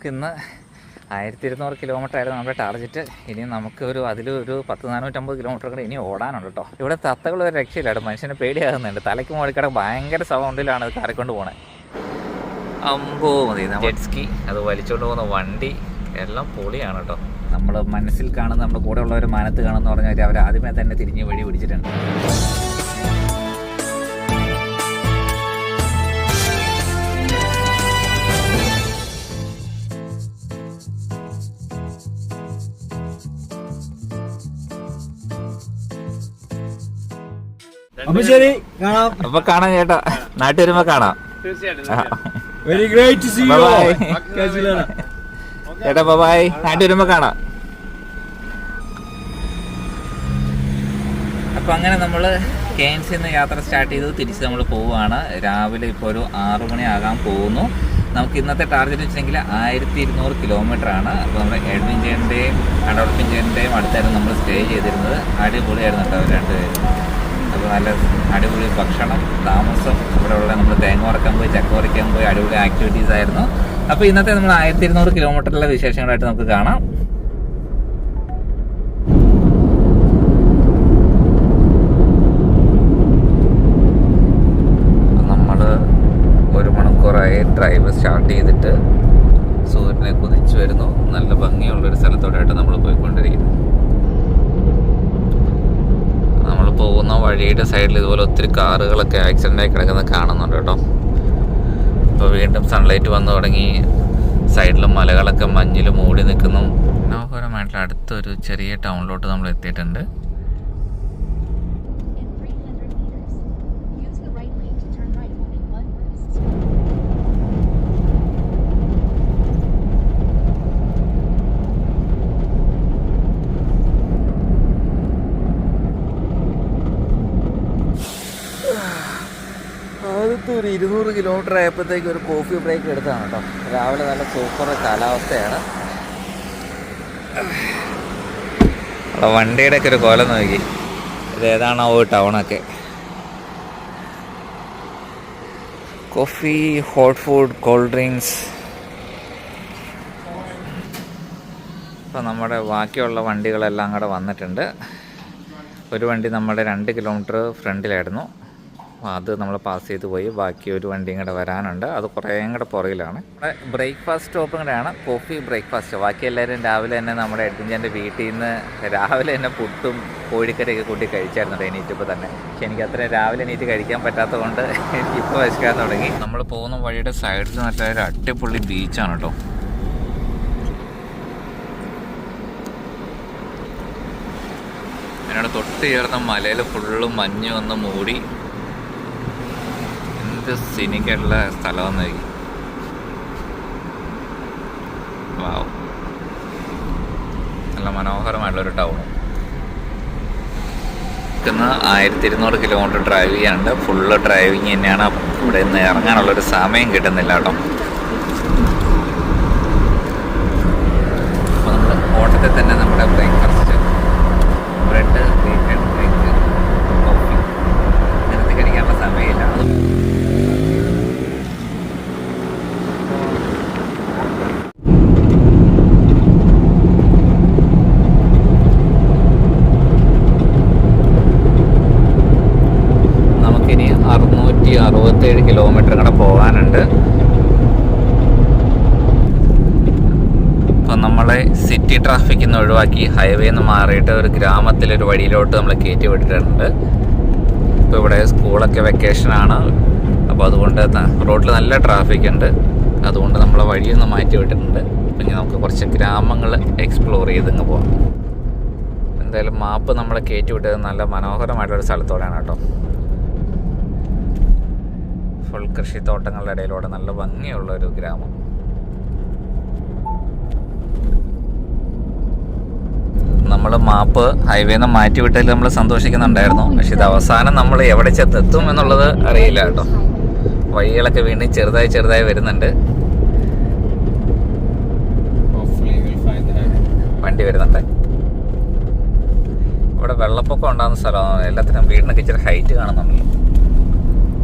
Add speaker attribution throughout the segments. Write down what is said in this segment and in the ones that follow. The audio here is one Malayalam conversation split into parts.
Speaker 1: നമുക്കിന്ന് ആയിരത്തി ഇരുന്നൂറ് കിലോമീറ്റർ ആയിരുന്നു നമ്മുടെ ടാർജറ്റ്. ഇനി നമുക്ക് ഒരു അതിൽ ഒരു പത്ത് നാനൂറ്റമ്പത് കിലോമീറ്റർ കൂടെ ഇനി ഓടാനുണ്ട് കേട്ടോ. ഇവിടെ തത്തകൾ ഒരു രക്ഷയില്ലാട്ടോ മനുഷ്യനെ പേടിയാകുന്നുണ്ട്. തലയ്ക്ക് മുകളിൽ ഭയങ്കര സൗണ്ടിലാണ് അത് കറക്കൊണ്ട് പോണേ. അമ്പോ മതി. ജെറ്റ്സ്കി അത് വലിച്ചുകൊണ്ട് പോകുന്ന വണ്ടി എല്ലാം പൊളിയാണ് കേട്ടോ. നമ്മൾ മനസ്സിൽ കാണുന്ന നമ്മുടെ കൂടെ ഉള്ളവർ മാനത്ത് കാണുന്ന പറഞ്ഞാൽ അവർ ആദ്യമേ തന്നെ തിരിഞ്ഞ് വഴി പിടിച്ചിട്ടുണ്ട്.
Speaker 2: അപ്പൊ ശരി കാണാം.
Speaker 1: അപ്പൊ കാണാം ചേട്ടാ. നാട്ടിൽ വരുമ്പോ കാണാം.
Speaker 2: Very great see.
Speaker 1: ചേട്ടാ ബൈ നാട്ടിൽ വരുമ്പോ കാണാം. അപ്പൊ അങ്ങനെ നമ്മൾ കെ എൻ സിന്ന് യാത്ര സ്റ്റാർട്ട് ചെയ്ത് തിരിച്ച് നമ്മൾ പോവുകയാണ്. രാവിലെ ഇപ്പോൾ ഒരു ആറു മണിയാകാൻ ആകാൻ പോകുന്നു. നമുക്ക് ഇന്നത്തെ ടാർഗറ്റ് വെച്ചിട്ടുണ്ടെങ്കിൽ ആയിരത്തി ഇരുന്നൂറ് കിലോമീറ്റർ ആണ് അപ്പോൾ നമ്മുടെ എഡ്വിഞ്ചറിന്റെയും അഡോൾപ്പിഞ്ചറിന്റെയും അടുത്തായിരുന്നു നമ്മൾ സ്റ്റേ ചെയ്തിരുന്നത്. അടിപൊളിയായിരുന്നു കേട്ടോ അവർ രണ്ടുപേരും. നല്ല അടിപൊളി ഭക്ഷണം താമസം ഇവിടെയുള്ള നമ്മൾ തേങ്ങ ഉറക്കാൻ പോയി ചക്ക ഉറക്കാൻ പോയി അടിപൊളി ആക്ടിവിറ്റീസ് ആയിരുന്നു. അപ്പോൾ ഇന്നത്തെ നമ്മൾ ആയിരത്തി ഇരുന്നൂറ് കിലോമീറ്ററിലെ വിശേഷങ്ങളായിട്ട് നമുക്ക് കാണാം. നമ്മൾ ഒരു മണിക്കൂറായി ഡ്രൈവ് സ്റ്റാർട്ട് ചെയ്തിട്ട് സൂര്യനെ കുതിച്ചു വരുന്നു. നല്ല ഭംഗിയുള്ളൊരു സ്ഥലത്തോടായിട്ട് നമ്മൾ പോയിക്കൊണ്ടിരിക്കുന്നു നമ്മൾ പോകുന്ന വഴിയുടെ സൈഡിൽ ഇതുപോലെ ഒത്തിരി കാറുകളൊക്കെ ആക്സിഡന്റ് ആയി കിടക്കുന്നത് കാണുന്നുണ്ട് കേട്ടോ. ഇപ്പോൾ വീണ്ടും സൺലൈറ്റ് വന്നു തുടങ്ങി. സൈഡിലും മലകളൊക്കെ മഞ്ഞിൽ മൂടി നിൽക്കുന്നു. മനോഹരമായിട്ടുള്ള അടുത്തൊരു ചെറിയ ടൗണിലോട്ട് നമ്മൾ എത്തിയിട്ടുണ്ട്. ഒരു ഇരുന്നൂറ് കിലോമീറ്റർ ആയപ്പോഴത്തേക്ക് ഒരു കോഫി ബ്രേക്ക് എടുത്തതാണ് കേട്ടോ. രാവിലെ നല്ല സൂപ്പർ കാലാവസ്ഥയാണ്. അവിടെ വണ്ടിയുടെ ഒക്കെ ഒരു കോലം നോക്കി. ഇത് ഏതാണോ ടൗണൊക്കെ coffee hot food cold drinks അപ്പോൾ നമ്മുടെ ബാക്കിയുള്ള വണ്ടികളെല്ലാം കൂടെ വന്നിട്ടുണ്ട്. ഒരു വണ്ടി നമ്മുടെ രണ്ട് കിലോമീറ്റർ ഫ്രണ്ടിലായിരുന്നു. അത് നമ്മൾ പാസ് ചെയ്ത് പോയി. ബാക്കി ഒരു വണ്ടിയും കൂടെ വരാനുണ്ട്. അത് കുറേ കൂടെ പുറകിലാണ്. നമ്മുടെ ബ്രേക്ക്ഫാസ്റ്റ് സ്റ്റോപ്പും കൂടെയാണ്. കോഫി ബ്രേക്ക്ഫാസ്റ്റ് ബാക്കി എല്ലാവരും രാവിലെ തന്നെ നമ്മുടെ എഡ്മിന്റെ വീട്ടിൽ നിന്ന് രാവിലെ തന്നെ പുട്ടും കോഴിക്കറിയൊക്കെ കൂട്ടി കഴിച്ചായിരുന്നു എണീറ്റപ്പോൾ തന്നെ. പക്ഷെ എനിക്ക് അത്ര രാവിലെ എണീറ്റ് കഴിക്കാൻ പറ്റാത്തത് കൊണ്ട് എനിക്കിപ്പോൾ വിശക്കാൻ തുടങ്ങി. നമ്മൾ പോകുന്ന വഴിയുടെ സൈഡിൽ നല്ലൊരു അടിപൊളി ബീച്ചാണ് കേട്ടോ. അതിനോട് തൊട്ട് ചേർന്ന മലയിൽ ഫുള്ള് മഞ്ഞ് വന്ന് മൂടി. എന്ത് സിനിക്കുള്ള സ്ഥലമെന്ന് സ്ഥലം വാവ്. നല്ല മനോഹരമായിട്ടുള്ളൊരു ടൗൺ നിൽക്കുന്ന ആയിരത്തി ഇരുന്നൂറ് കിലോമീറ്റർ ഡ്രൈവ് ചെയ്യാണ്ട് ഫുള്ള് ഡ്രൈവിങ് തന്നെയാണ് ഇവിടെ നിന്ന് ഇറങ്ങാനുള്ളൊരു സമയം കിട്ടുന്നില്ല കേട്ടോ. അപ്പോൾ നമ്മൾ ഓട്ടത്തിൽ തന്നെ നമ്മുടെ ബ്രേക്ക്ഫാസ്റ്റ് അറുപത്തേഴ് കിലോമീറ്റർ കൂടെ പോകാനുണ്ട് അപ്പോൾ നമ്മളെ സിറ്റി ട്രാഫിക്കിൽ നിന്ന് ഒഴിവാക്കി. ഹൈവേയിൽ നിന്ന് മാറിയിട്ട് ഒരു ഗ്രാമത്തിലൊരു വഴിയിലോട്ട് നമ്മൾ കയറ്റി വിട്ടിട്ടുണ്ട്. ഇപ്പോൾ ഇവിടെ സ്കൂളൊക്കെ വെക്കേഷനാണ് അപ്പോൾ അതുകൊണ്ട് റോഡിൽ നല്ല ട്രാഫിക് ഉണ്ട് അതുകൊണ്ട് നമ്മളെ വഴിയൊന്ന് മാറ്റി വിട്ടിട്ടുണ്ട്. പിന്നെ നമുക്ക് കുറച്ച് ഗ്രാമങ്ങൾ എക്സ്പ്ലോർ ചെയ്ത് ചെയ്തങ്ങ് പോകാം എന്തായാലും മാപ്പ് നമ്മളെ കയറ്റി വിട്ടത് നല്ല മനോഹരമായിട്ടൊരു സ്ഥലത്തോടെയാണ് കേട്ടോ. ഫുൾ കൃഷിത്തോട്ടങ്ങളുടെ ഇടയിലൂടെ നല്ല ഭംഗിയുള്ള ഒരു ഗ്രാമം. നമ്മൾ മാപ്പ് ഹൈവേ നിന്ന് മാറ്റി വിട്ടതിൽ നമ്മൾ സന്തോഷിക്കുന്നുണ്ടായിരുന്നു. പക്ഷെ ഇത് അവസാനം നമ്മൾ എവിടെ ചെത്തെത്തും എന്നുള്ളത് അറിയില്ല കേട്ടോ. വഴികളൊക്കെ വീണ്ടും ചെറുതായി ചെറുതായി വരുന്നുണ്ട്. വണ്ടി വരുന്നുണ്ട്. ഇവിടെ വെള്ളപ്പൊക്കം ഉണ്ടാകുന്ന സ്ഥലമാണ്. എല്ലാത്തിനും വീടിനൊക്കെ ഇച്ചിരി ഹൈറ്റ് കാണുന്നുണ്ടല്ലോ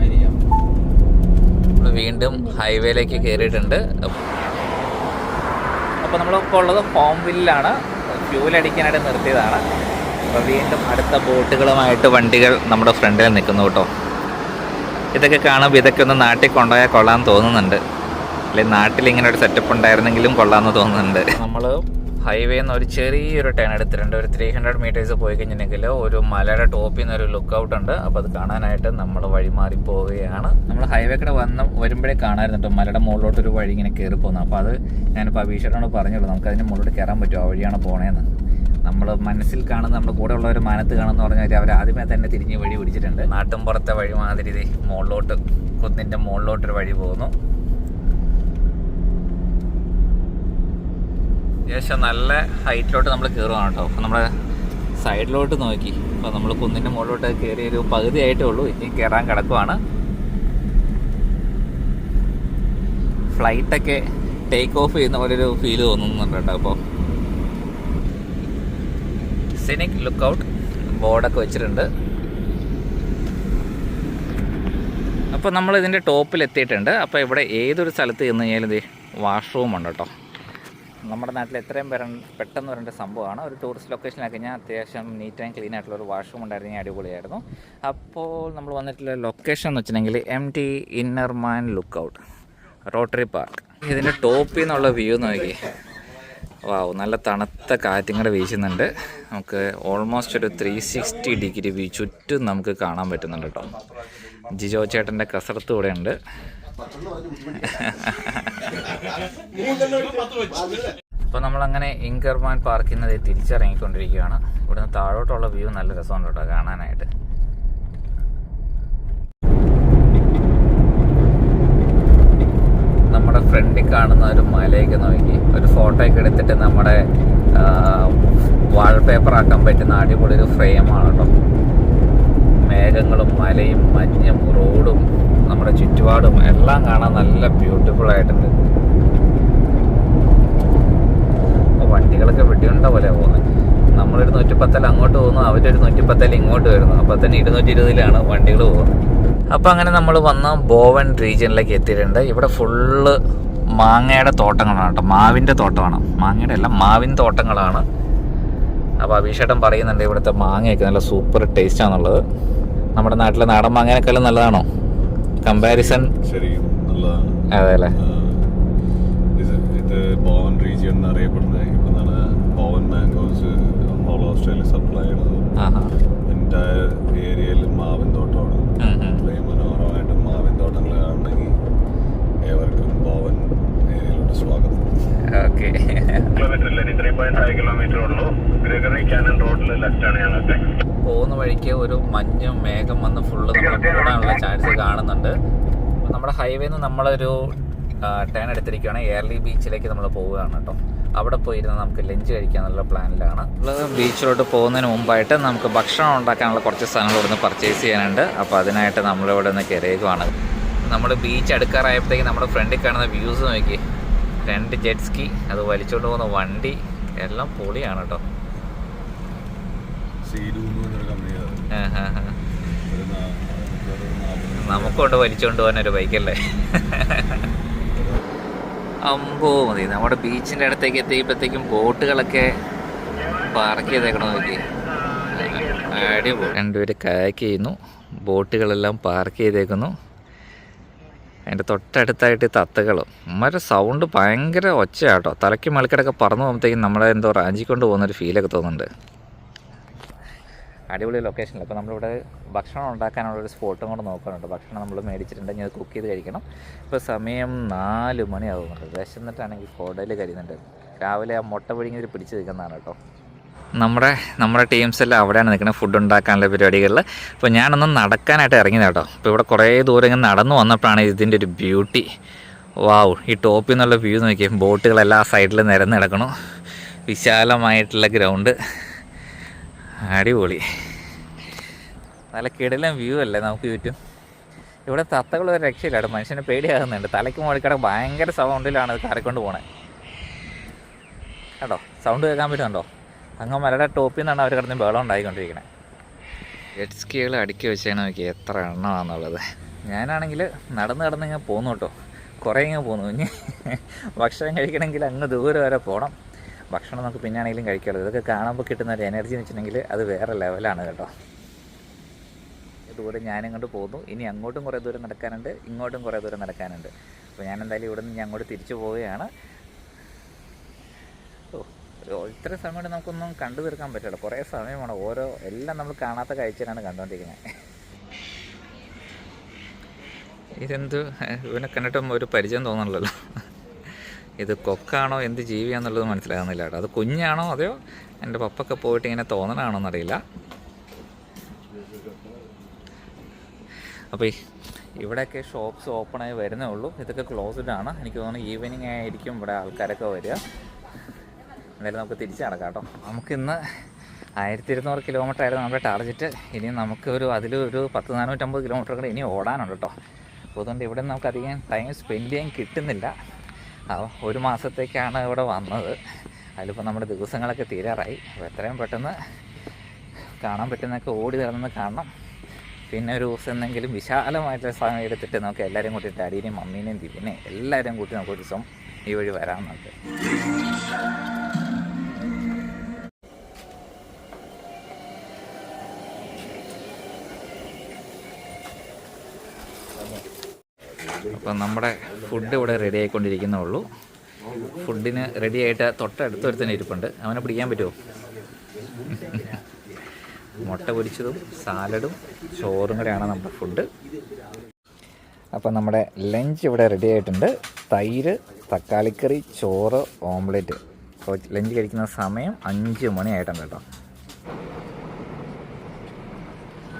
Speaker 2: ആയിരിക്കാം.
Speaker 1: നമ്മൾ വീണ്ടും ഹൈവേയിലേക്ക് കയറിയിട്ടുണ്ട്. അപ്പോൾ നമ്മളിപ്പോൾ ഉള്ളത് ഹോം വില്ലാണ് ഫ്യൂൽ അടിക്കാനായിട്ട് നിർത്തിയതാണ്. അപ്പോൾ വീണ്ടും അടുത്ത ബോട്ടുകളുമായിട്ട് വണ്ടികൾ നമ്മുടെ ഫ്രണ്ടിൽ നിൽക്കുന്നു കേട്ടോ. ഇതൊക്കെ കാണുമ്പോൾ ഇതൊക്കെ ഒന്ന് നാട്ടിൽ കൊണ്ടുപോയാൽ കൊള്ളാമെന്ന് തോന്നുന്നുണ്ട്. അല്ലെങ്കിൽ നാട്ടിൽ ഇങ്ങനെ ഒരു സെറ്റപ്പ് ഉണ്ടായിരുന്നെങ്കിലും കൊള്ളാമെന്ന് തോന്നുന്നുണ്ട്. നമ്മൾ ഹൈവേ നിന്ന് ഒരു ചെറിയൊരു ടേൺ എടുത്തിട്ടുണ്ട്. ഒരു ത്രീ ഹൺഡ്രഡ് മീറ്റേഴ്സ് പോയി കഴിഞ്ഞിട്ടുണ്ടെങ്കിൽ ഒരു മലയുടെ ടോപ്പിൽ നിന്ന് ഒരു ലുക്ക് ഔട്ട് ഉണ്ട്. അപ്പോൾ അത് കാണാനായിട്ട് നമ്മൾ വഴിമാറി പോവുകയാണ്. നമ്മൾ ഹൈവേ കൂടെ വന്ന് വരുമ്പോഴേ കാണാമായിരുന്നു മലയുടെ മുകളിലോട്ട് ഒരു വഴി ഇങ്ങനെ കയറി പോകുന്നത് അപ്പോൾ അത് ഞാനിപ്പോൾ അഭീഷണോട് പറഞ്ഞുള്ളൂ. നമുക്ക് അതിന്റെ മുകളിലോട്ട് കയറാൻ പറ്റുമോ? ആ വഴിയാണ് പോണേന്ന്. നമ്മൾ മനസ്സിൽ കാണുന്ന നമ്മുടെ കൂടെ ഉള്ളവർ മാനത്ത് കാണുമെന്ന് പറഞ്ഞാൽ അവർ ആദ്യമേ തന്നെ തിരിഞ്ഞ് വഴി പിടിച്ചിട്ടുണ്ട്. നാട്ടും പുറത്തെ വഴി മാതിരി മുകളിലോട്ട് കുന്നിന്റെ മുകളിലോട്ടൊരു വഴി പോകുന്നു. അത്യാവശ്യം നല്ല ഹൈറ്റിലോട്ട് നമ്മൾ കയറുവാണ് കേട്ടോ. അപ്പോൾ നമ്മൾ സൈഡിലോട്ട് നോക്കി. അപ്പോൾ നമ്മൾ കുന്നിന്റെ മുകളിലോട്ട് കയറി ഒരു പകുതി ആയിട്ടേ ഉള്ളൂ. ഇനിയും കയറാൻ കിടക്കുവാണ്. ഫ്ലൈറ്റൊക്കെ ടേക്ക് ഓഫ് ചെയ്യുന്ന പോലെ ഒരു ഫീൽ തോന്നുന്നുണ്ട് കേട്ടോ അപ്പോൾ സിനിക് ലുക്ക് ഔട്ട് ബോർഡൊക്കെ വെച്ചിട്ടുണ്ട്. അപ്പോൾ നമ്മൾ ഇതിന്റെ ടോപ്പിൽ എത്തിയിട്ടുണ്ട്. അപ്പോൾ ഇവിടെ ഏതൊരു സ്ഥലത്ത് ചെന്ന് കഴിഞ്ഞാലും ഇത് വാഷ്റൂം ഉണ്ട് കേട്ടോ. നമ്മുടെ നാട്ടിൽ എത്രയും പേര പെട്ടെന്ന് വരേണ്ട സംഭവമാണ്. ഒരു ടൂറിസ്റ്റ് ലൊക്കേഷനിലാക്കി ഞാൻ അത്യാവശ്യം നീറ്റ് ആൻഡ് ക്ലീൻ ആയിട്ടുള്ള ഒരു വാഷ്റൂം ഉണ്ടായിരുന്നെങ്കിൽ അടിപൊളിയായിരുന്നു. അപ്പോൾ നമ്മൾ വന്നിട്ടുള്ള ലൊക്കേഷൻ എന്ന് വെച്ചിട്ടുണ്ടെങ്കിൽ M T inner man look out rotary park ഇതിന്റെ ടോപ്പിൽ നിന്നുള്ള വ്യൂ നോക്കി. വാവ് നല്ല തണുത്ത കാറ്റും കൂടെ വീശുന്നുണ്ട്. നമുക്ക് ഓൾമോസ്റ്റ് ഒരു ത്രീ സിക്സ്റ്റി ഡിഗ്രി വ്യൂ ചുറ്റും നമുക്ക് കാണാൻ പറ്റുന്നുണ്ട് കേട്ടോ. ജിജോ ചേട്ടന്റെ കസരത്ത് കൂടെ ഉണ്ട് അപ്പോൾ നമ്മളങ്ങനെ ഇൻകർമാൻ പാർക്കിൽ തിരിച്ചിറങ്ങിക്കൊണ്ടിരിക്കുകയാണ്. ഇവിടുന്ന് താഴോട്ടുള്ള വ്യൂ നല്ല രസമുണ്ട് കേട്ടോ കാണാനായിട്ട്. നമ്മുടെ ഫ്രണ്ടിൽ കാണുന്ന ഒരു മലയൊക്കെ നോക്കി. ഒരു ഫോട്ടോയൊക്കെ എടുത്തിട്ട് നമ്മുടെ വാൾപേപ്പർ ആക്കാൻ പറ്റുന്ന അടിപൊളി ഒരു ഫ്രെയിമാണ് കേട്ടോ. മേഘങ്ങളും മലയും മഞ്ഞും റോഡും നമ്മുടെ ചുറ്റുപാടും എല്ലാം കാണാൻ നല്ല ബ്യൂട്ടിഫുൾ ആയിട്ടുണ്ട്. വണ്ടികളൊക്കെ വെടിയുണ്ട പോലെ പോകുന്നത് നമ്മളൊരു നൂറ്റിപ്പത്തൽ അങ്ങോട്ട് പോകുന്നു അവരൊരു നൂറ്റിപ്പത്തൽ ഇങ്ങോട്ട് വരുന്നു. അപ്പോൾ തന്നെ ഇരുന്നൂറ്റി ഇരുപതിലാണ് വണ്ടികൾ പോകുന്നത്. അപ്പോൾ അങ്ങനെ നമ്മൾ വന്ന ബോവൻ റീജിയനിലേക്ക് എത്തിയിട്ടുണ്ട്. ഇവിടെ ഫുള്ള് മാങ്ങയുടെ തോട്ടങ്ങളാണ് കേട്ടോ. മാവിന്റെ തോട്ടമാണ്. മാങ്ങയുടെ എല്ലാം മാവിൻ തോട്ടങ്ങളാണ്. അപ്പോൾ അഭിഷേട്ടം പറയുന്നുണ്ട് ഇവിടുത്തെ മാങ്ങയൊക്കെ നല്ല സൂപ്പർ ടേസ്റ്റ് ആണെന്നുള്ളത്. നമ്മുടെ നാട്ടിലെ നാടൻ മാങ്ങേനേക്കാളും നല്ലതാണോ? കമ്പാരിസൺ
Speaker 3: ശരിക്കും നല്ലതാണ്.
Speaker 1: അതെ അല്ലേ
Speaker 3: ഇത് ഇത് ബോവൻ റീജിയൻ എന്നറിയപ്പെടുന്നത് ഇവിടുന്നാണ് Bowen mangoes whole Australia supply ചെയ്യുന്നത് ഏരിയയിൽ മാവിൻ തോട്ടമാണ്. ഇത്രയും മനോഹരമായിട്ട് മാവിൻ തോട്ടങ്ങൾ കാണണമെങ്കിൽ ഏവർക്കും ബോവൻ ഏരിയയിലോട്ട് സ്വാഗതം.
Speaker 1: ഓക്കെ.
Speaker 4: കിലോമീറ്റർ ഇല്ല ത്രീ പോയിന്റ് ഫൈവ് കിലോമീറ്റർ ഉള്ളൂ. ഗ്രഗറി ക്യാനൻ റോഡിൽ ലെഫ്റ്റാണ് ആണ് ഞങ്ങൾക്ക്.
Speaker 1: പോകുന്ന വഴിക്ക് ഒരു മഞ്ഞും മേഘം വന്ന് ഫുള്ള് നമ്മൾ മൂടാനുള്ള ചാൻസ് കാണുന്നുണ്ട്. നമ്മുടെ ഹൈവേയിൽ നിന്ന് നമ്മളൊരു ടേൺ എടുത്തിരിക്കുകയാണ് എയർലി ബീച്ചിലേക്ക് നമ്മൾ പോവുകയാണ് കേട്ടോ. അവിടെ പോയിരുന്ന് നമുക്ക് ലഞ്ച് കഴിക്കാന്നുള്ള പ്ലാനിലാണ് നമ്മൾ ബീച്ചിലോട്ട് പോകുന്നതിന് മുമ്പായിട്ട് നമുക്ക് ഭക്ഷണം ഉണ്ടാക്കാനുള്ള കുറച്ച് സാധനങ്ങൾ ഇവിടുന്ന് പർച്ചേസ് ചെയ്യാനുണ്ട്. അപ്പോൾ അതിനായിട്ട് നമ്മളിവിടെ നിന്ന് കയറിയേക്കുവാണ്. നമ്മൾ ബീച്ച് അടുക്കാറായപ്പോഴത്തേക്ക് നമ്മുടെ ഫ്രണ്ടിൽ കാണുന്ന വ്യൂസ് നോക്കി. രണ്ട് ജെറ്റ്സ്കി അത് വലിച്ചുകൊണ്ട് പോകുന്ന വണ്ടി എല്ലാം പൊളിയാണ് കേട്ടോ. നമുക്കൊണ്ട് വലിച്ചുകൊണ്ട് പോകാൻ ഒരു ബൈക്കല്ലേ? അമ്പോ മതി. നമ്മുടെ ബീച്ചിന്റെ അടുത്തേക്ക് എത്തിയപ്പോഴത്തേക്കും ബോട്ടുകളൊക്കെ പാർക്ക് ചെയ്തേക്കണം നോക്കി. അടിപൊളി. രണ്ടുപേര് കാക്ക് ചെയ്യുന്നു. ബോട്ടുകളെല്ലാം പാർക്ക് ചെയ്തേക്കുന്നു. അതിന്റെ തൊട്ടടുത്തായിട്ട് തത്തകളും. അമ്മയുടെ സൗണ്ട് ഭയങ്കര ഒച്ചയാട്ടോ. തലയ്ക്ക് മളിക്കടൊക്കെ പറന്നു പോകുമ്പോഴത്തേക്കും നമ്മളെ എന്തോ റാഞ്ചിക്കൊണ്ട് പോകുന്നൊരു ഫീലൊക്കെ തോന്നുന്നുണ്ട്. അടിപൊളി ലൊക്കേഷനിൽ അപ്പോൾ നമ്മളിവിടെ ഭക്ഷണം ഉണ്ടാക്കാനുള്ള ഒരു സ്പോട്ടും കൂടെ നോക്കാനുണ്ട്. ഭക്ഷണം നമ്മൾ മേടിച്ചിട്ടുണ്ടെങ്കിൽ അത് കുക്ക് ചെയ്ത് കഴിക്കണം. ഇപ്പോൾ സമയം നാല് മണിയാകുന്നുണ്ട് വിശന്നിട്ടാണെങ്കിൽ കുടൽ കരുതുന്നുണ്ട് രാവിലെ ആ മുട്ട പിഴുങ്ങിയത് പിടിച്ച് നിൽക്കുന്നതാണ് കേട്ടോ. നമ്മുടെ നമ്മുടെ ടീംസ് എല്ലാം അവിടെയാണ് നിൽക്കുന്നത് ഫുഡ് ഉണ്ടാക്കാനുള്ള പരിപാടികളിൽ അപ്പോൾ ഞാനൊന്ന് നടക്കാനായിട്ട് ഇറങ്ങിയത് കേട്ടോ. അപ്പോൾ ഇവിടെ കുറേ ദൂരം ഇങ്ങനെ നടന്നു വന്നപ്പോഴാണ് ഇതിന്റെ ഒരു ബ്യൂട്ടി വാവ് ഈ ടോപ്പിൽ നിന്നുള്ള വ്യൂ നോക്കിയാൽ ബോട്ടുകളെല്ലാം സൈഡിൽ നിരന്ന് കിടക്കണു വിശാലമായിട്ടുള്ള ഗ്രൗണ്ട് അടിപൊളി. നല്ല കിടലം വ്യൂ അല്ലേ നമുക്ക് ചുറ്റും? ഇവിടെ തത്തകൾ ഒരു രക്ഷയില്ല കേട്ടോ. മനുഷ്യന് പേടിയാകുന്നുണ്ട്. തലയ്ക്ക് മുകളിക്കട ഭയങ്കര സൗണ്ടിലാണ് അത് കയറിക്കൊണ്ട് പോണേ. കേട്ടോ സൗണ്ട് കേൾക്കാൻ പറ്റുന്നുണ്ടോ അങ്ങ് മലയുടെ ടോപ്പിൽ നിന്നാണ് അവർ കിടന്ന് ബഹളം ഉണ്ടായിക്കൊണ്ടിരിക്കണേ. ജെറ്റ് സ്കീകൾ അടുക്കി വെച്ചാണ് നോക്കി എത്ര എണ്ണമാണെന്നുള്ളത്. ഞാനാണെങ്കിൽ നടന്ന് കിടന്ന് ഇങ്ങനെ പോന്നു കേട്ടോ. കുറേ ഇങ്ങനെ പോന്നു. ഇനി ഭക്ഷണം കഴിക്കണമെങ്കിൽ അങ്ങ് ദൂരെ വരെ പോകണം ഭക്ഷണം നമുക്ക് പിന്നാണെങ്കിലും കഴിക്കാമല്ലോ ഇതൊക്കെ കാണുമ്പോൾ കിട്ടുന്ന ഒരു എനർജി എന്ന് വെച്ചിട്ടുണ്ടെങ്കിൽ അത് വേറെ ലെവലാണ് കേട്ടോ. ദൂരെ ഞാനും കൊണ്ട് പോകുന്നു. ഇനി അങ്ങോട്ടും കുറേ ദൂരം നടക്കാനുണ്ട്. ഇങ്ങോട്ടും കുറേ ദൂരം നടക്കാനുണ്ട്. അപ്പോൾ ഞാൻ എന്തായാലും ഇവിടെ നിന്ന് അങ്ങോട്ട് തിരിച്ചു പോവുകയാണ്. ഓ ഇത്ര സമയം നമുക്കൊന്നും കണ്ടു തീർക്കാൻ പറ്റില്ല കുറേ സമയമാണ് ഓരോ എല്ലാം നമ്മൾ കാണാത്ത കാഴ്ചയിലാണ് കണ്ടുകൊണ്ടിരിക്കുന്നത് ഇതെന്ത്? ഇവനെ കണ്ടിട്ടും ഒരു പരിചയം തോന്നണല്ലോ ഇത് കൊക്കാണോ എന്ത് ജീവിയാന്നുള്ളത് മനസ്സിലാകുന്നില്ല കേട്ടോ. അത് കുഞ്ഞാണോ അതെയോ? എന്റെ പപ്പൊക്കെ പോയിട്ട് ഇങ്ങനെ തോന്നണാണോ എന്നറിയില്ല. അപ്പോൾ ഇവിടെയൊക്കെ ഷോപ്പ്സ് ഓപ്പണായി വരുന്നേ ഉള്ളൂ. ഇതൊക്കെ ക്ലോസ്ഡ് ആണ്. എനിക്ക് തോന്നുന്നു ഈവനിങ് ആയിരിക്കും ഇവിടെ ആൾക്കാരൊക്കെ വരിക. എന്തായാലും നമുക്ക് തിരിച്ചു നടക്കാം കേട്ടോ. നമുക്കിന്ന് ആയിരത്തി ഇരുന്നൂറ് കിലോമീറ്റർ ആയിരുന്നു നമ്മുടെ ടാർഗറ്റ് ഇനി നമുക്ക് ഒരു അതിലൊരു പത്ത് നാനൂറ്റമ്പത് കിലോമീറ്റർ കൂടെ ഇനി ഓടാനുണ്ട് കേട്ടോ. അപ്പോൾ അതുകൊണ്ട് ഇവിടെ നമുക്ക് അധികം ടൈം സ്പെൻഡ് ചെയ്യാൻ കിട്ടുന്നില്ല. ഒരു മാസത്തേക്കാണ് ഇവിടെ വന്നത്. അതിലിപ്പോൾ നമ്മുടെ ദിവസങ്ങളൊക്കെ തീരാറായി. അപ്പോൾ എത്രയും പെട്ടെന്ന് കാണാൻ പറ്റുന്നൊക്കെ ഓടി നടന്ന് കാണണം. പിന്നെ ഒരു ദിവസം എന്തെങ്കിലും വിശാലമായിട്ടുള്ള സമയം എടുത്തിട്ട് നമുക്ക് എല്ലാവരും കൂട്ടി ഡാഡീനെയും മമ്മീനെയും ദിവിനെ എല്ലാവരും കൂട്ടി നമുക്ക് ഒരു ദിവസം ഈ വഴി വരാമെന്നുണ്ട് നമുക്ക്. അപ്പം നമ്മുടെ ഫുഡ് ഇവിടെ റെഡി ആയിക്കൊണ്ടിരിക്കുന്നേ ഉള്ളൂ. ഫുഡിന് റെഡി ആയിട്ട് തൊട്ടടുത്ത് ഒരുത്തന്നെ ഇരിപ്പുണ്ട്. അവനെ പിടിക്കാൻ പറ്റുമോ? മുട്ട പൊരിച്ചതും സാലഡും ചോറും കൂടെയാണ് നമ്മുടെ ഫുഡ് അപ്പം നമ്മുടെ ലഞ്ച് ഇവിടെ റെഡി ആയിട്ടുണ്ട്. തൈര് തക്കാളിക്കറി ചോറ് ഓംലെറ്റ്. അപ്പോൾ ലഞ്ച് കഴിക്കുന്ന സമയം അഞ്ച് മണിയായിട്ടുണ്ട് കേട്ടോ.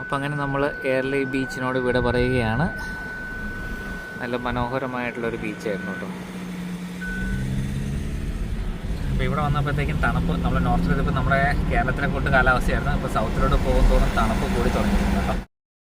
Speaker 1: അപ്പം അങ്ങനെ നമ്മൾ കേരള ബീച്ചിനോട് വിട പറയുകയാണ്. നല്ല മനോഹരമായിട്ടുള്ളൊരു ബീച്ചായിരുന്നു കേട്ടോ. അപ്പോൾ ഇവിടെ വന്നപ്പോഴത്തേക്കും തണുപ്പ് നമ്മൾ നോർത്തിൽ ഇപ്പോൾ നമ്മുടെ കേരളത്തിലെ കൂട്ട് കാലാവസ്ഥയായിരുന്നു. അപ്പോൾ സൗത്തിലോട്ട് പോകുമ്പോഴും തണുപ്പ് കൂടി തുടങ്ങിയിട്ടുണ്ട് കേട്ടോ.